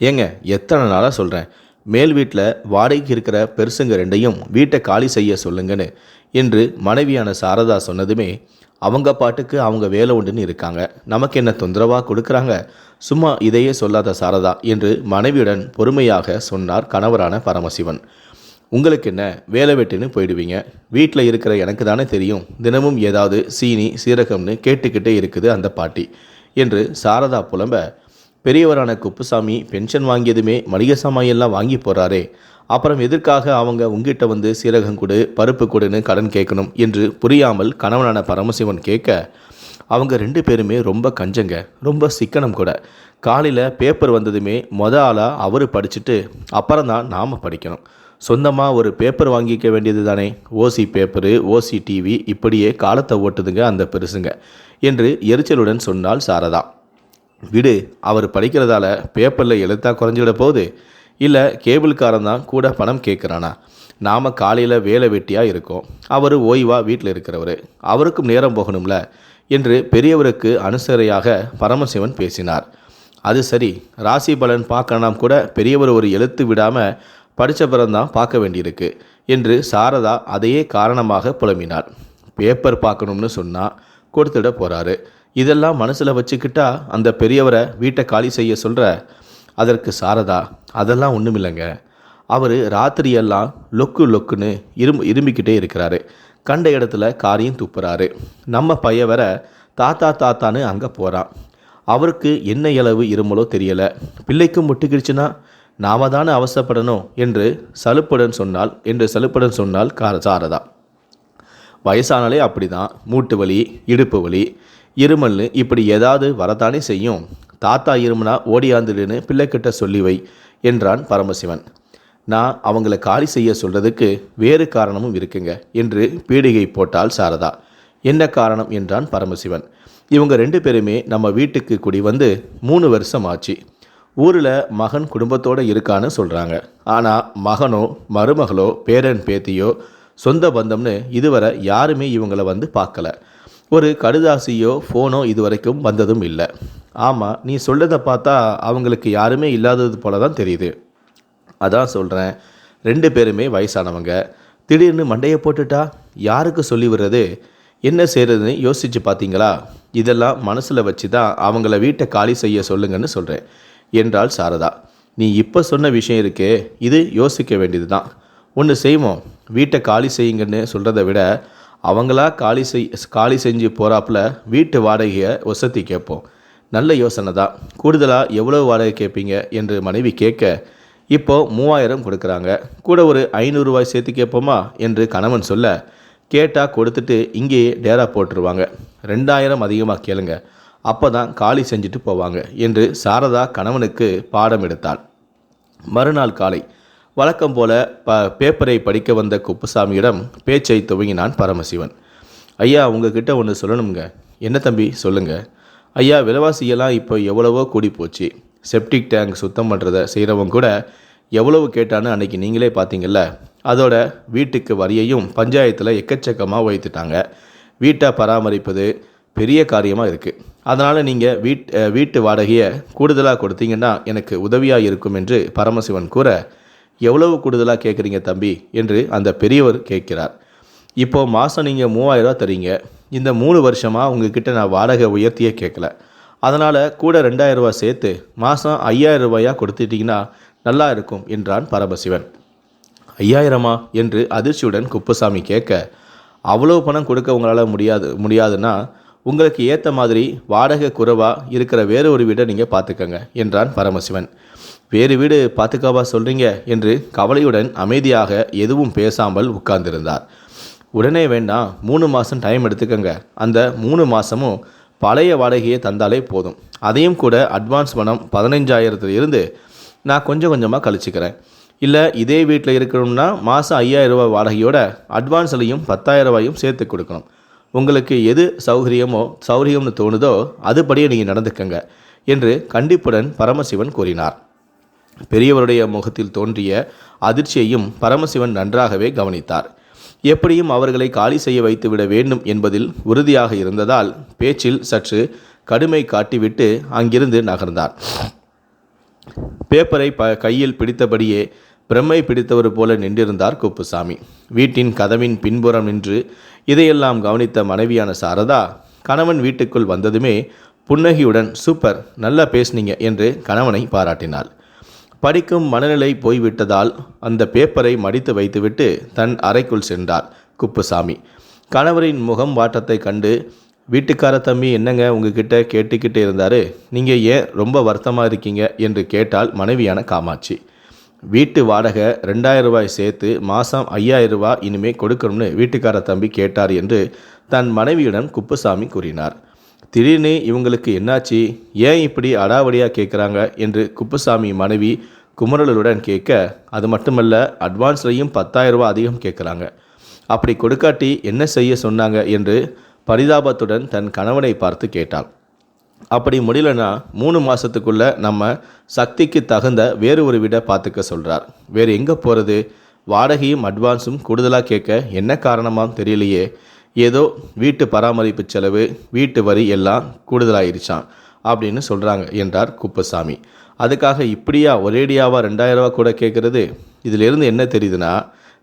ஏங்க எத்தனை நாளாக சொல்கிறேன் மேல் வீட்டில் வாடகைக்கு இருக்கிற பெருசுங்க ரெண்டையும் வீட்டை காலி செய்ய சொல்லுங்கன்னு என்று மனைவியான சாரதா சொன்னதுமே அவங்க பாட்டுக்கு அவங்க வேலை உண்டுன்னு இருக்காங்க. நமக்கு என்ன தொந்தரவாக கொடுக்குறாங்க? சும்மா இதையே சொல்லாத சாரதா என்று மனைவியுடன் பொறுமையாக சொன்னார் கணவரான பரமசிவன். உங்களுக்கு என்ன வேலை வெட்டுன்னு போயிடுவீங்க? வீட்டில் இருக்கிற எனக்கு தானே தெரியும். தினமும் ஏதாவது சீனி சீரகம்னு கேட்டுக்கிட்டே இருக்குது அந்த பாட்டி என்று சாரதா புலம்ப பெரியவரான குப்புசாமி பென்ஷன் வாங்கியதுமே மளிகை சாமாயெல்லாம் எல்லாம் வாங்கி போகிறாரே அப்புறம் எதற்காக அவங்க உங்ககிட்ட வந்து சீரகம் கொடு பருப்பு கொடுன்னு கடன் கேட்கணும் என்று புரியாமல் கணவனான பரமசிவன் கேட்க அவங்க ரெண்டு பேருமே ரொம்ப கஞ்சங்க ரொம்ப சிக்கனம் கூட. காலையில் பேப்பர் வந்ததுமே மொத ஆளாக அவர் படிச்சுட்டு அப்புறம் தான் நாம் படிக்கணும். சொந்தமாக ஒரு பேப்பர் வாங்கிக்க வேண்டியது தானே. ஓசி பேப்பரு ஓசி டிவி இப்படியே காலத்தை ஓட்டுதுங்க அந்த பெருசுங்க என்று எரிச்சலுடன் சொன்னால் சாரதா. விடு அவர் படிக்கிறதால பேப்பரில் எழுத்தா குறைஞ்சிட போகுது. இல்லை கேபிள்காரன் தான் கூட பணம் கேட்குறானா? நாம் காலையில் வேலை வெட்டியாக இருக்கோம். அவர் ஓய்வாக வீட்டில் இருக்கிறவர். அவருக்கும் நேரம் போகணும்ல என்று பெரியவருக்கு அனுசரையாக பரமசிவன் பேசினார். அது சரி ராசி பலன் பார்க்கலாம் கூட பெரியவர் ஒரு எழுத்து விடாமல் படித்த பிறந்தான் பார்க்க வேண்டியிருக்கு என்று சாரதா அதையே காரணமாக புலம்பினார் பேப்பர் பார்க்கணும்னு சொன்னால் கொடுத்துட போகிறாரு இதெல்லாம் மனசில் வச்சுக்கிட்டா அந்த பெரியவரை வீட்டை காலி செய்ய சொல்கிற அதற்கு சாரதா. அதெல்லாம் ஒன்றுமில்லைங்க அவர் ராத்திரியெல்லாம் லொக்கு லொக்குன்னு இரும்பு இரும்பிக்கிட்டே இருக்கிறாரு. கண்ட இடத்துல காரியம் துப்புறாரு. நம்ம பைய வர தாத்தா தாத்தான்னு அங்கே போகிறான் அவருக்கு என்ன இளவு இருமலோ தெரியலை. பிள்ளைக்கும் முட்டுக்கிடுச்சுன்னா நாம தானே அவசரப்படணும் என்று சலுப்புடன் சொன்னால் என்று சலுப்புடன் சொன்னால் கார சாரதா. வயசானாலே அப்படிதான். மூட்டு வலி இடுப்பு வலி இருமல்னு இப்படி ஏதாவது வரத்தானே செய்யும்? தாத்தா இருமுனா ஓடியாந்துடுன்னு பிள்ளைக்கிட்ட சொல்லி வை என்றான் பரமசிவன். நான் அவங்கள காலி செய்ய சொல்றதுக்கு வேறு காரணமும் இருக்குங்க என்று பீடிகை போட்டாள் சாரதா. என்ன காரணம்? என்றான் பரமசிவன். இவங்க ரெண்டு பேருமே நம்ம வீட்டுக்கு குடி வந்து மூணு வருஷம் ஆச்சு ஊரில் மகன் குடும்பத்தோடு இருக்கான்னு சொல்கிறாங்க ஆனால் மகனோ மருமகளோ பேரன் பேத்தியோ சொந்த பந்தம்னு இதுவரை யாருமே இவங்கள வந்து பார்க்கல. ஒரு கடுதாசியோ ஃபோனோ இதுவரைக்கும் வந்ததும் இல்லை. ஆமாம் நீ சொல்கிறத பார்த்தா அவங்களுக்கு யாருமே இல்லாதது போல தான் தெரியுது. அதான் சொல்கிறேன் ரெண்டு பேருமே வயசானவங்க. திடீர்னு மண்டையை போட்டுட்டா? யாருக்கு சொல்லி விடுறது? என்ன செய்கிறதுன்னு யோசிச்சு பார்த்தீங்களா இதெல்லாம் மனசில் வச்சு தான் அவங்கள வீட்டை காலி செய்ய சொல்லுங்கன்னு சொல்கிறேன் என்றாள் சாரதா. நீ இப்போ சொன்ன விஷயம் இருக்கே இது யோசிக்க வேண்டியது தான் ஒன்று செய்வோம் வீட்டை காலி செய்யுங்கன்னு சொல்கிறத விட அவங்களா காலி செய் காலி செஞ்சு போகிறாப்புல வீட்டு வாடகையை வசதி கேட்போம். நல்ல யோசனை தான். கூடுதலாக எவ்வளோ வாடகை கேட்பீங்க? என்று மனைவி கேட்க இப்போ மூவாயிரம் கொடுக்குறாங்க. கூட ஒரு ஐநூறுரூவாய் சேர்த்து கேட்போமா? என்று கணவன் சொல்ல கேட்டால் கொடுத்துட்டு இங்கேயே டேரா போட்டுருவாங்க. ரெண்டாயிரம் அதிகமாக கேளுங்க. அப்போ தான் காலி செஞ்சுட்டு போவாங்க. என்று சாரதா கணவனுக்கு பாடம் எடுத்தாள். மறுநாள் காலை வழக்கம் போல ப பேப்பரை படிக்க வந்த குப்புசாமியிடம் பேச்சை துவங்கினான் பரமசிவன். ஐயா உங்ககிட்ட ஒன்று சொல்லணுங்க என்ன தம்பி? சொல்லுங்க. ஐயா விலைவாசியெல்லாம் இப்போ எவ்வளவோ கூடி போச்சு. செப்டிக் டேங்க் சுத்தம் பண்ணுறத செய்கிறவங்க கூட எவ்வளவு கேட்டான்னு அன்னைக்கு நீங்களே பார்த்தீங்கல்ல அதோட வீட்டுக்கு வரியையும் பஞ்சாயத்தில் எக்கச்சக்கமாக வைத்துட்டாங்க வீட்டை பராமரிப்பது பெரிய காரியமாக இருக்குது அதனால் நீங்கள் வீட் வீட்டு வாடகையை கூடுதலாக கொடுத்தீங்கன்னா எனக்கு உதவியாக இருக்கும் என்று பரமசிவன் கூற எவ்வளவு கூடுதலாக கேட்குறீங்க தம்பி? என்று அந்த பெரியவர் கேட்கிறார். இப்போது மாதம் நீங்கள் மூவாயிரரூவா தரீங்க. இந்த மூணு வருஷமாக உங்ககிட்ட நான் வாடகை உயர்த்தியே கேட்கல அதனால் கூட ரெண்டாயிரம் சேர்த்து மாதம் ஐயாயிரம் ரூபாயாக கொடுத்துட்டீங்கன்னா நல்லா இருக்கும் என்றான் பரமசிவன். ஐயாயிரமா? என்று அதிர்ச்சியுடன் குப்புசாமி கேட்க அவ்வளோ பணம் கொடுக்க உங்களால் முடியாது முடியாதுன்னா உங்களுக்கு ஏற்ற மாதிரி வாடகை குறைவாக இருக்கிற வேறு ஒரு வீடை நீங்கள் பார்த்துக்கங்க என்றான் பரமசிவன். வேறு வீடு பார்த்துக்காவா சொல்கிறீங்க என்று கவலையுடன் அமைதியாக எதுவும் பேசாமல் உட்கார்ந்திருந்தார். உடனே வேண்டாம் மூணு மாதம் டைம் எடுத்துக்கங்க. அந்த மூணு மாதமும் பழைய வாடகையை தந்தாலே போதும். அதையும் கூட அட்வான்ஸ் பணம் பதினஞ்சாயிரத்துல இருந்து நான் கொஞ்சம் கொஞ்சமாக கழிச்சுக்கிறேன். இல்லை இதே வீட்டில் இருக்கணும்னா மாதம் ஐயாயிரம் ரூபாய் வாடகையோட அட்வான்ஸ்லையும் பத்தாயிரம் ரூபாயும் சேர்த்து கொடுக்கணும். உங்களுக்கு எது சௌகரியமோ சௌகரியம்னு தோணுதோ அதுபடியே நீங்கள் நடந்துக்கங்க என்று கண்டிப்புடன் பரமசிவன் கூறினார். பெரியவருடைய முகத்தில் தோன்றிய அதிர்ச்சியையும் பரமசிவன் நன்றாகவே கவனித்தார். எப்படியும் அவர்களை காலி செய்ய வைத்துவிட வேண்டும் என்பதில் உறுதியாக இருந்ததால் பேச்சில் சற்று கடுமை காட்டிவிட்டு அங்கிருந்து நகர்ந்தார். பேப்பரை ப கையில் பிடித்தபடியே பிரம்மை பிடித்தவர் போல நின்றிருந்தார் குப்புசாமி. வீட்டின் கதவின் பின்புறம் நின்று இதையெல்லாம் கவனித்த மனைவியான சாரதா கணவன் வீட்டுக்குள் வந்ததுமே புன்னகையுடன் சூப்பர் நல்லா பேசுனீங்க என்று கணவனை பாராட்டினாள். படிக்கும் மனநிலை போய்விட்டதால் அந்த பேப்பரை மடித்து வைத்துவிட்டு தன் அறைக்குள் சென்றார் குப்புசாமி. கணவரின் முகம் வாட்டத்தை கண்டு வீட்டுக்கார தம்பி என்னங்க உங்ககிட்ட கேட்டுக்கிட்டே இருந்தார்? நீங்கள் ஏன் ரொம்ப வருத்தமாக இருக்கீங்க? என்று கேட்டால் மனைவியான காமாட்சி. வீட்டு வாடகை ரெண்டாயிரம் ரூபாய் சேர்த்து மாதம் ஐயாயிரம் ரூபாய் இனிமேல் கொடுக்கணும்னு வீட்டுக்கார தம்பி கேட்டார் என்று தன் மனைவியுடன் குப்புசாமி கூறினார். திடீர்னு இவங்களுக்கு என்னாச்சு? ஏன் இப்படி அடாவடியாக கேட்குறாங்க என்று குப்புசாமி மனைவி குமரலுடன் கேட்க அது மட்டுமல்ல அட்வான்ஸ்லையும் பத்தாயிரம் அதிகம் கேட்குறாங்க அப்படி கொடுக்காட்டி என்ன செய்ய சொன்னாங்க? என்று பரிதாபத்துடன் தன் கணவனை பார்த்து கேட்டாள். அப்படி முடியலனா மூணு மாதத்துக்குள்ளே நம்ம சக்திக்கு தகுந்த வேறு ஒரு வீடை பார்த்துக்க சொல்கிறார் வேறு எங்கே போகிறது வாடகையும் அட்வான்ஸும் கூடுதலாக கேட்க என்ன காரணமாம் தெரியலையே. ஏதோ வீட்டு பராமரிப்பு செலவு வீட்டு வரி எல்லாம் கூடுதலாயிருச்சான் அப்படின்னு சொல்கிறாங்க என்றார் குப்பசாமி. அதுக்காக இப்படியா ஒரேடியாவா ரெண்டாயிரரூவா கூட கேட்குறது இதிலிருந்து என்ன தெரியுதுன்னா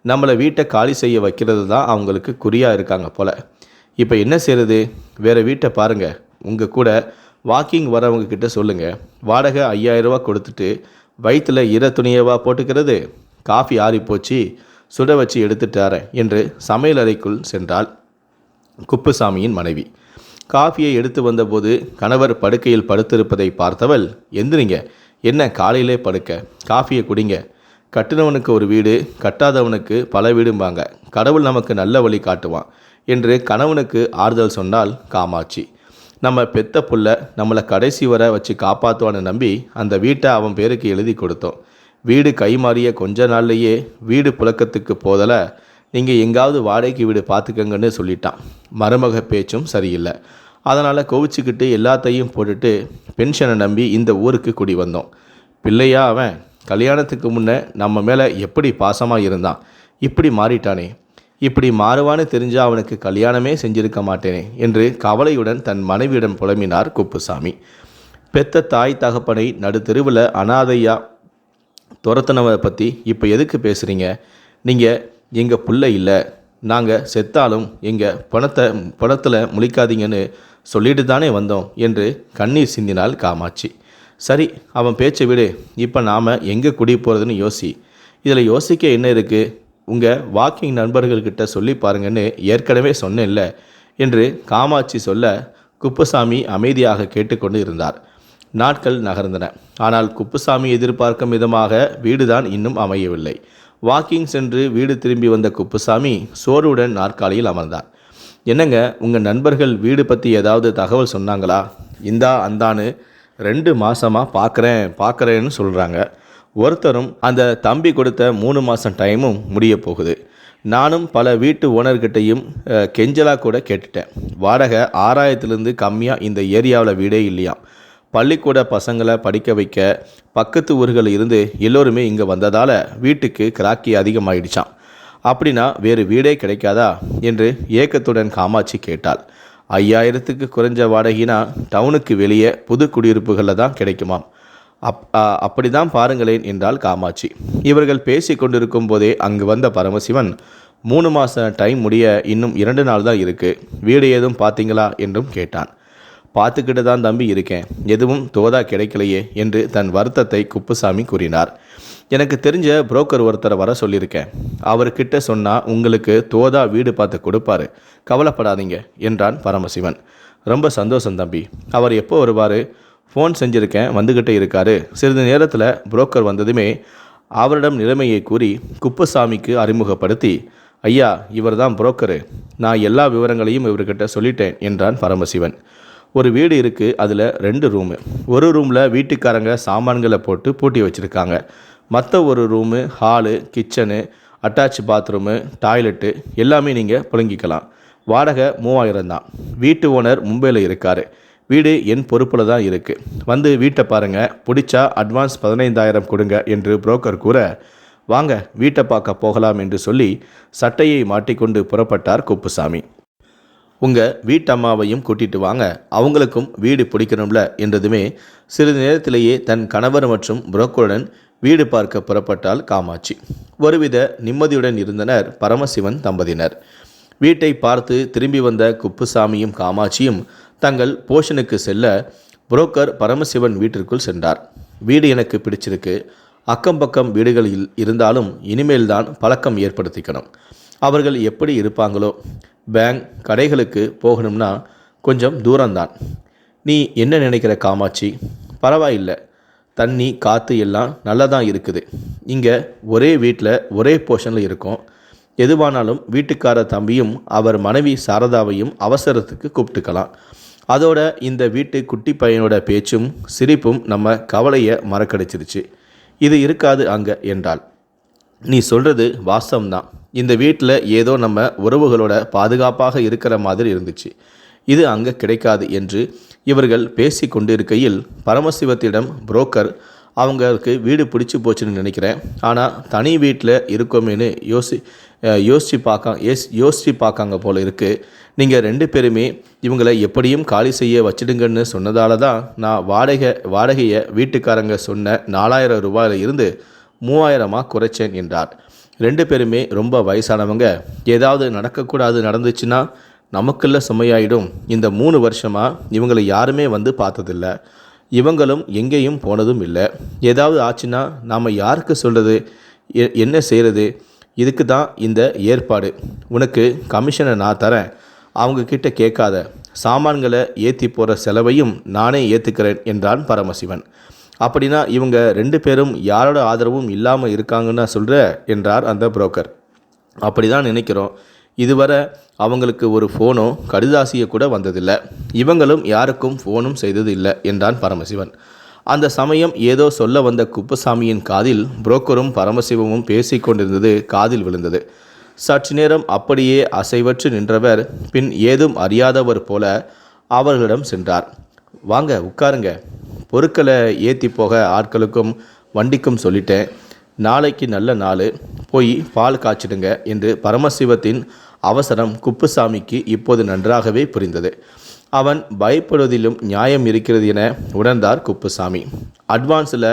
நம்மளை வீட்டை காலி செய்ய வைக்கிறது தான் அவங்களுக்கு குறியாக இருக்காங்க போல். இப்போ என்ன செய்கிறது வேறு வீட்டை பாருங்கள் உங்கள் கூட வாக்கிங் வரவங்க கிட்ட சொல்லுங்கள் வாடகை ஐயாயிரரூவா கொடுத்துட்டு வயிற்றில் இர துணியவா போட்டுக்கிறது? காஃபி ஆறி போச்சு சுட வச்சு எடுத்துட்டாரேன் என்று சமையலறைக்குள் சென்றாள் குப்புசாமியின் மனைவி. காஃபியை எடுத்து வந்தபோது கணவர் படுக்கையில் படுத்திருப்பதை பார்த்தவள் எந்திரிங்க. என்ன காலையிலே படுக்க? காஃபியை குடிங்க. கட்டினவனுக்கு ஒரு வீடு கட்டாதவனுக்கு பல வீடும்பாங்க கடவுள் நமக்கு நல்ல வழி காட்டுவான் என்று கணவனுக்கு ஆறுதல் சொன்னால் காமாட்சி. நம்ம பெத்த புள்ள நம்மளை கடைசி வரை வச்சு காப்பாற்றுவான்னு நம்பி அந்த வீட்டை அவன் பேருக்கு எழுதி கொடுத்தோம். வீடு கை மாறிய கொஞ்ச நாள்லையே வீடு புழக்கத்துக்கு போதலை நீங்கள் எங்காவது வாடகைக்கு வீடு பார்த்துக்கங்கன்னு சொல்லிட்டான். மருமக பேச்சும் சரியில்லை. அதனால் கோவிச்சுக்கிட்டு எல்லாத்தையும் போட்டுட்டு பென்ஷனை நம்பி இந்த ஊருக்கு குடி வந்தோம். பிள்ளையா அவன் கல்யாணத்துக்கு முன்னே நம்ம மேலே எப்படி பாசமாக இருந்தான்? இப்படி மாறிட்டானே. இப்படி மாறுவான்னு தெரிஞ்சால் அவனுக்கு கல்யாணமே செஞ்சிருக்க மாட்டேனே என்று கவலையுடன் தன் மனைவியிடம் புலம்பினார் குப்புசாமி. பெத்த தாய் தகப்பனை நடுத்தெருவில் அனாதையா துரத்துனவை பற்றி இப்போ எதுக்கு பேசுகிறீங்க நீங்கள் எங்கள் பிள்ளை இல்லை. நாங்கள் செத்தாலும் எங்கள் பணத்தை பணத்தில் முழிக்காதீங்கன்னு சொல்லிட்டு தானே வந்தோம் என்று கண்ணீர் சிந்தினாள் காமாட்சி. சரி அவன் பேச்சை விடு. இப்போ நாம் எங்கே குடி போகிறதுன்னு யோசி. இதில் யோசிக்க என்ன இருக்குது உங்கள் வாக்கிங் நண்பர்கள்கிட்ட சொல்லி பாருங்கன்னு ஏற்கனவே சொன்னேன்ல என்று காமாட்சி சொல்ல குப்புசாமி அமைதியாக கேட்டுக்கொண்டு இருந்தார். நாட்கள் நகர்ந்தன. ஆனால் குப்புசாமி எதிர்பார்க்கும் விதமாக வீடுதான் இன்னும் அமையவில்லை. வாக்கிங் சென்று வீடு திரும்பி வந்த குப்புசாமி சோர்வுடன் நாற்காலியில் அமர்ந்தார். என்னங்க உங்கள் நண்பர்கள் வீடு பற்றி ஏதாவது தகவல் சொன்னாங்களா? இந்தா அந்தான்னு ரெண்டு மாதமாக பார்க்குறேன் பார்க்குறேன்னு சொல்கிறாங்க ஒருத்தரும் அந்த தம்பி கொடுத்த மூணு மாதம் டைமும் முடிய போகுது. நானும் பல வீட்டு ஓனர்கிட்டையும் கெஞ்சலாக கூட கேட்டுட்டேன். வாடகை ஆறாயிரத்துலேருந்து கம்மியாக இந்த ஏரியாவில் வீடே இல்லையாம். பள்ளிக்கூட பசங்களை படிக்க வைக்க பக்கத்து ஊர்கள் இருந்து எல்லோருமே இங்கே வந்ததால் வீட்டுக்கு கிராக்கி அதிகமாயிடுச்சான் அப்படின்னா வேறு வீடே கிடைக்காதா? என்று ஏக்கத்துடன் காமாட்சி கேட்டாள். ஐயாயிரத்துக்கு குறைஞ்ச வாடகைனா டவுனுக்கு வெளியே புது குடியிருப்புகளில் தான் கிடைக்குமாம். அப் அப்படி தான் பாருங்களேன் என்றாள் காமாட்சி. இவர்கள் பேசி கொண்டிருக்கும் போதே அங்கு வந்த பரமசிவன் மூணு மாதம் டைம் முடிய இன்னும் இரண்டு நாள் தான் இருக்குது வீடு ஏதும் பார்த்தீங்களா? என்றும் கேட்டான். பார்த்துக்கிட்டு தான் தம்பி இருக்கேன். எதுவும் தோதா கிடைக்கலையே என்று தன் வருத்தத்தை குப்புசாமி கூறினார். எனக்கு தெரிஞ்ச புரோக்கர் ஒருத்தரை வர சொல்லியிருக்கேன். அவர்கிட்ட சொன்னால் உங்களுக்கு தோதா வீடு பார்த்து கொடுப்பாரு. கவலைப்படாதீங்க என்றான் பரமசிவன். ரொம்ப சந்தோஷம் தம்பி. அவர் எப்போ வருவார்? ஃபோன் செஞ்சுருக்கேன் வந்துக்கிட்டே இருக்காரு. சிறிது நேரத்தில் புரோக்கர் வந்ததுமே அவரிடம் நிலைமையை கூறி குப்புசாமிக்கு அறிமுகப்படுத்தி ஐயா இவர் தான் புரோக்கரு. நான் எல்லா விவரங்களையும் இவர்கிட்ட சொல்லிட்டேன் என்றான் பரமசிவன். ஒரு வீடு இருக்குது அதில் ரெண்டு ரூமு ஒரு ரூமில் வீட்டுக்காரங்க சாமான்களை போட்டு பூட்டி வச்சுருக்காங்க. மற்ற ஒரு room hall kitchen attach bathroom toilet எல்லாமே நீங்கள் புழங்கிக்கலாம். வாடகை மூவாயிரம் தான். வீட்டு ஓனர் மும்பையில் இருக்கார். வீடு என் பொறுப்பில் தான் இருக்குது வந்து வீட்டை பாருங்கள் பிடிச்சா அட்வான்ஸ் பதினைந்தாயிரம் கொடுங்க என்று புரோக்கர் கூற வாங்க வீட்டை பார்க்க போகலாம் என்று சொல்லி சட்டையை மாட்டிக்கொண்டு புறப்பட்டார் குப்புசாமி. உங்கள் வீட்டம்மாவையும் கூட்டிட்டு வாங்க. அவங்களுக்கும் வீடு பிடிக்கணும்ல என்றதுமே சிறிது நேரத்திலேயே தன் கணவர் மற்றும் புரோக்கருடன் வீடு பார்க்க புறப்பட்டாள் காமாட்சி. ஒருவித நிம்மதியுடன் இருந்தனர் பரமசிவன் தம்பதியினர். வீட்டை பார்த்து திரும்பி வந்த குப்புசாமியும் காமாட்சியும் தங்கள் போஷனுக்கு செல்ல புரோக்கர் பரமசிவன் வீட்டிற்குள் சென்றார். வீடு எனக்கு பிடிச்சிருக்கு. அக்கம் பக்கம் வீடுகளில் இருந்தாலும் இனிமேல் தான் பழக்கம் ஏற்படுத்திக்கணும். அவர்கள் எப்படி இருப்பாங்களோ பேங்க் கடைகளுக்கு போகணும்னா கொஞ்சம் தூரம்தான். நீ என்ன நினைக்கிற காமாட்சி? பரவாயில்லை. தண்ணி காற்று எல்லாம் நல்லா தான் இருக்குது. இங்கே ஒரே வீட்டில் ஒரே போர்ஷனில் இருக்கோம். எதுவானாலும் வீட்டுக்கார தம்பியும் அவர் மனைவி சாரதாவையும் அவசரத்துக்கு கூப்பிட்டுக்கலாம். அதோட இந்த வீட்டு குட்டி பையனோட பேச்சும் சிரிப்பும் நம்ம கவலையை மறக்கடிச்சிருச்சு. இது இருக்காது அங்கே என்றால் நீ சொல்கிறது வாஸ்தவம்தான். இந்த வீட்டில் ஏதோ நம்ம உறவுகளோட பாதுகாப்பாக இருக்கிற மாதிரி இருந்துச்சு. இது அங்கே கிடைக்காது என்று இவர்கள் பேசி கொண்டிருக்கையில் பரமசிவத்திடம் புரோக்கர் அவங்களுக்கு வீடு பிடிச்சி போச்சுன்னு நினைக்கிறேன். ஆனால் தனி வீட்டில் இருக்கோமேனு யோசி யோசித்து யோசிச்சு பார்க்க யோசி யோசிச்சு பார்க்காங்க போல இருக்குது நீங்கள் ரெண்டு பேருமே இவங்களை எப்படியும் காலி செய்ய வச்சிடுங்கன்னு சொன்னதால தான் நான் வாடகை வாடகையை வீட்டுக்காரங்க சொன்ன நாலாயிரம் ரூபாயில இருந்து மூவாயிரமாக குறைச்சேன் என்றார். ரெண்டு பேருமே ரொம்ப வயசானவங்க. ஏதாவது நடக்கக்கூடாது நடந்துச்சுன்னா நமக்குள்ள சுமையாயிடும். இந்த மூணு வருஷமாக இவங்களை யாருமே வந்து பார்த்ததில்ல. இவங்களும் எங்கேயும் போனதும் இல்லை. ஏதாவது ஆச்சுன்னா நாம் யாருக்கு சொல்கிறது எ- என்ன செய்கிறது இதுக்கு தான் இந்த ஏற்பாடு. உனக்கு கமிஷனை நான் தரேன். அவங்க கிட்ட கேட்காத. சாமான்களை ஏற்றி போகிற செலவையும் நானே ஏற்றுக்கிறேன் என்றான் பரமசிவன். அப்படின்னா இவங்க ரெண்டு பேரும் யாரோட ஆதரவும் இல்லாமல் இருக்காங்கன்னு சொல்கிற என்றார் அந்த புரோக்கர். அப்படி தான் நினைக்கிறோம். இதுவரை அவங்களுக்கு ஒரு ஃபோனோ கடிதாசியோ கூட வந்ததில்லை. இவங்களும் யாருக்கும் ஃபோனும் செய்தது இல்லை என்றான் பரமசிவன். அந்த சமயம் ஏதோ சொல்ல வந்த குப்பசாமியின் காதில் புரோக்கரும் பரமசிவமும் பேசி கொண்டிருந்தது காதில் விழுந்தது. சற்று நேரம் அப்படியே அசைவற்று நின்றவர் பின் ஏதும் அறியாதவர் போல அவர்களிடம் சென்றார். வாங்க உட்காருங்க. பொருட்களை ஏற்றி போக ஆட்களுக்கும் வண்டிக்கும் சொல்லிட்டேன். நாளைக்கு நல்ல நாள். போய் பால் காய்ச்சிடுங்க என்று பரமசிவத்தின் அவசரம் குப்புசாமிக்கு இப்போது நன்றாகவே புரிந்தது. அவன் பயப்படுவதிலும் நியாயம் இருக்கிறது என உணர்ந்தார் குப்புசாமி. அட்வான்ஸில்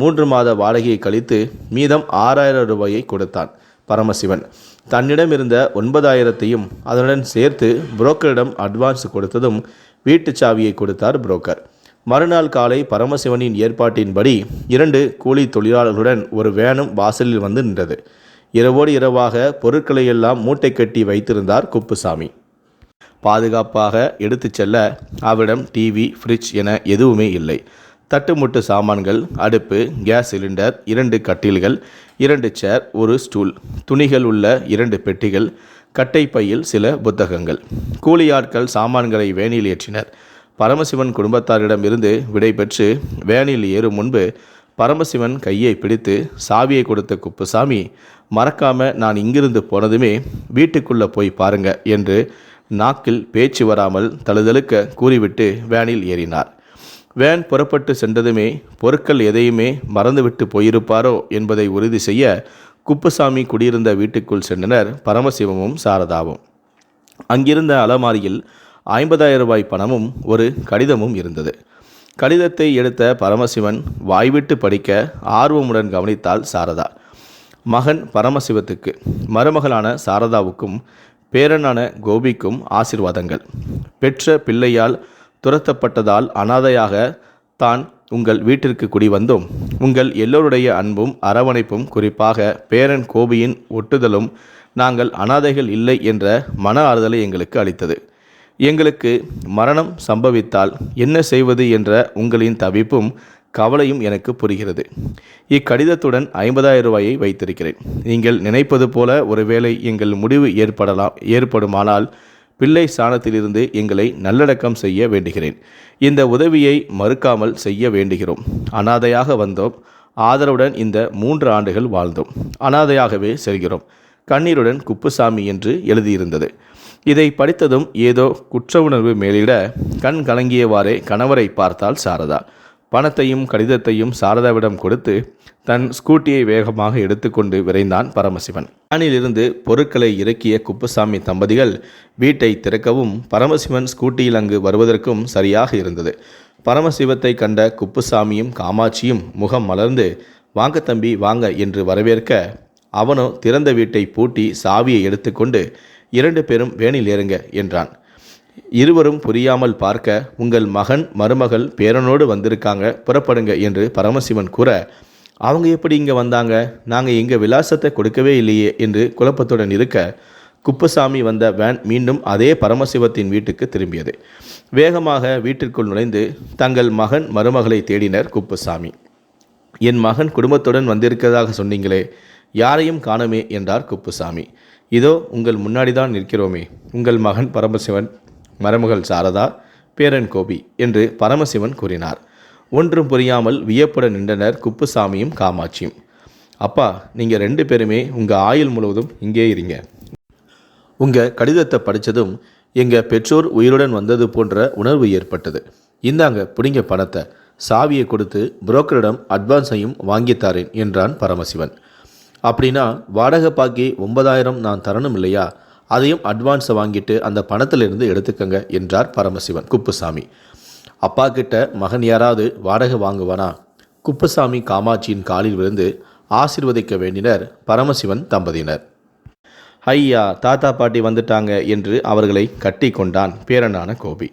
மூன்று மாத வாடகையை கழித்து மீதம் ஆறாயிரம் ரூபாயை கொடுத்தான் பரமசிவன். தன்னிடம் இருந்த ஒன்பதாயிரத்தையும் அதனுடன் சேர்த்து புரோக்கரிடம் அட்வான்ஸ் கொடுத்ததும் வீட்டுச் சாவியை கொடுத்தார் புரோக்கர். மறுநாள் காலை பரமசிவனின் ஏற்பாட்டின்படி இரண்டு கூலி தொழிலாளர்களுடன் ஒரு வேனும் வாசலில் வந்து நின்றது. இரவோடு இரவாக பொருட்களை எல்லாம் மூட்டை கட்டி வைத்திருந்தார் குப்புசாமி. பாதுகாப்பாக எடுத்துச் செல்ல அவரிடம் டிவி ஃப்ரிட்ஜ் என எதுவுமே இல்லை. தட்டுமுட்டு சாமான்கள் அடுப்பு கேஸ் சிலிண்டர் இரண்டு கட்டில்கள் இரண்டு சேர் ஒரு ஸ்டூல் துணிகள் உள்ள இரண்டு பெட்டிகள் கட்டை பையில் சில புத்தகங்கள். கூலியாட்கள் சாமான்களை வேனில் ஏற்றினர். பரமசிவன் குடும்பத்தாரிடம் இருந்து விடைபெற்று வேனில் ஏறும் முன்பு பரமசிவன் கையை பிடித்து சாவியை கொடுத்த குப்புசாமி மறக்காம நான் இங்கிருந்து போனதுமே வீட்டுக்குள்ளே போய் பாருங்க என்று நாக்கில் பேச்சு வராமல் தழுதழுக்க கூறிவிட்டு வேனில் ஏறினார். வேன் புறப்பட்டு சென்றதுமே பொருட்கள் எதையுமே மறந்துவிட்டு போயிருப்பாரோ என்பதை உறுதி செய்ய குப்புசாமி குடியிருந்த வீட்டுக்குள் சென்றனர் பரமசிவமும் சாரதாவும். அங்கிருந்த அலமாரியில் ஐம்பதாயிரம் ரூபாய் பணமும் ஒரு கடிதமும் இருந்தது. கடிதத்தை எடுத்த பரமசிவன் வாய்விட்டு படிக்க ஆர்வமுடன் கவனித்தாள் சாரதா. மகன் பரமசிவத்துக்கு மருமகளான சாரதாவுக்கும் பேரனான கோபிக்கும் ஆசிர்வாதங்கள். பெற்ற பிள்ளையால் துரத்தப்பட்டதால் அனாதையாக தான் உங்கள் வீட்டிற்கு குடி வந்தோம் உங்கள் எல்லோருடைய அன்பும் அரவணைப்பும் குறிப்பாக பேரன் கோபியின் ஒட்டுதலும் நாங்கள் அனாதைகள் இல்லை என்ற மன ஆறுதலை எங்களுக்கு அளித்தது. எங்களுக்கு மரணம் சம்பவித்தால் என்ன செய்வது என்ற உங்களின் தவிப்பும் கவலையும் எனக்கு புரிகிறது. இக்கடிதத்துடன் ஐம்பதாயிரம் ரூபாயை வைத்திருக்கிறேன். நீங்கள் நினைப்பது போல ஒருவேளை எங்கள் முடிவு ஏற்படலாம் ஏற்படுமானால் பிள்ளை சாணத்திலிருந்து எங்களை நல்லடக்கம் செய்ய வேண்டுகிறேன். இந்த உதவியை மறுக்காமல் செய்ய வேண்டுகிறோம். அனாதையாக வந்தோம். ஆதரவுடன் இந்த மூன்று ஆண்டுகள் வாழ்ந்தோம். அனாதையாகவே செல்கிறோம். கண்ணீருடன் குப்புசாமி என்று எழுதியிருந்தது. இதை படித்ததும் ஏதோ குற்ற உணர்வு மேலிட கண் கலங்கியவாறே கணவரை பார்த்தாள் சாரதா. பணத்தையும் கடிதத்தையும் சாரதாவிடம் கொடுத்து தன் ஸ்கூட்டியை வேகமாக எடுத்துக்கொண்டு விரைந்தான் பரமசிவன். வேனிலிருந்து பொருட்களை இறக்கிய குப்புசாமி தம்பதிகள் வீட்டை திறக்கவும் பரமசிவன் ஸ்கூட்டியில் அங்கு வருவதற்கும் சரியாக இருந்தது. பரமசிவத்தை கண்ட குப்புசாமியும் காமாட்சியும் முகம் மலர்ந்து வாங்க தம்பி வாங்க என்று வரவேற்க அவனோ திறந்த வீட்டை பூட்டி சாவியை எடுத்துக்கொண்டு இரண்டு பேரும் வேனில் ஏறுங்க என்றான். இருவரும் புரியாமல் பார்க்க உங்கள் மகன் மருமகள் பேரனோடு வந்திருக்காங்க புறப்படுங்க என்று பரமசிவன் கூற அவங்க எப்படி இங்கே வந்தாங்க? நாங்கள் எங்கள் விலாசத்தை கொடுக்கவே இல்லையே என்று குழப்பத்துடன் இருக்க குப்புசாமி வந்த வேன் மீண்டும் அதே பரமசிவத்தின் வீட்டுக்கு திரும்பியது. வேகமாக வீட்டிற்குள் நுழைந்து தங்கள் மகன் மருமகளை தேடினர் குப்புசாமி. என் மகன் குடும்பத்துடன் வந்திருக்கிறதாக சொன்னீங்களே யாரையும் காணோமே என்றார் குப்புசாமி. இதோ உங்கள் முன்னாடி தான் நிற்கிறோமே. உங்கள் மகன் பரமசிவன் மருமகள் சாரதா பேரன் கோபி என்று பரமசிவன் கூறினார். ஒன்றும் புரியாமல் வியப்புடன் நின்றனர் குப்புசாமியும் காமாட்சியும். அப்பா நீங்கள் ரெண்டு பேருமே உங்கள் ஆயுள் முழுவதும் இங்கே இருங்க. உங்கள் கடிதத்தை படித்ததும் எங்கள் பெற்றோர் உயிருடன் வந்தது போன்ற உணர்வு ஏற்பட்டது. இந்தாங்க பிடிங்க பணத்தை. சாவியை கொடுத்து புரோக்கரிடம் அட்வான்ஸையும் வாங்கித்தாரேன் என்றான் பரமசிவன். அப்படின்னா வாடகை பாக்கி ஒன்பதாயிரம் நான் தரணும் இல்லையா? அதையும் அட்வான்ஸை வாங்கிட்டு அந்த பணத்திலிருந்து எடுத்துக்கங்க என்றார் பரமசிவன் குப்புசாமி. அப்பா கிட்ட மகன் யாராவது வாடகை வாங்குவானா? குப்புசாமி காமாட்சியின் காலில் விழுந்து ஆசிர்வதிக்க வேண்டினர் பரமசிவன் தம்பதியினர். ஐயா தாத்தா பாட்டி வந்துட்டாங்க என்று அவர்களை கட்டி கொண்டான் பேரனான கோபி.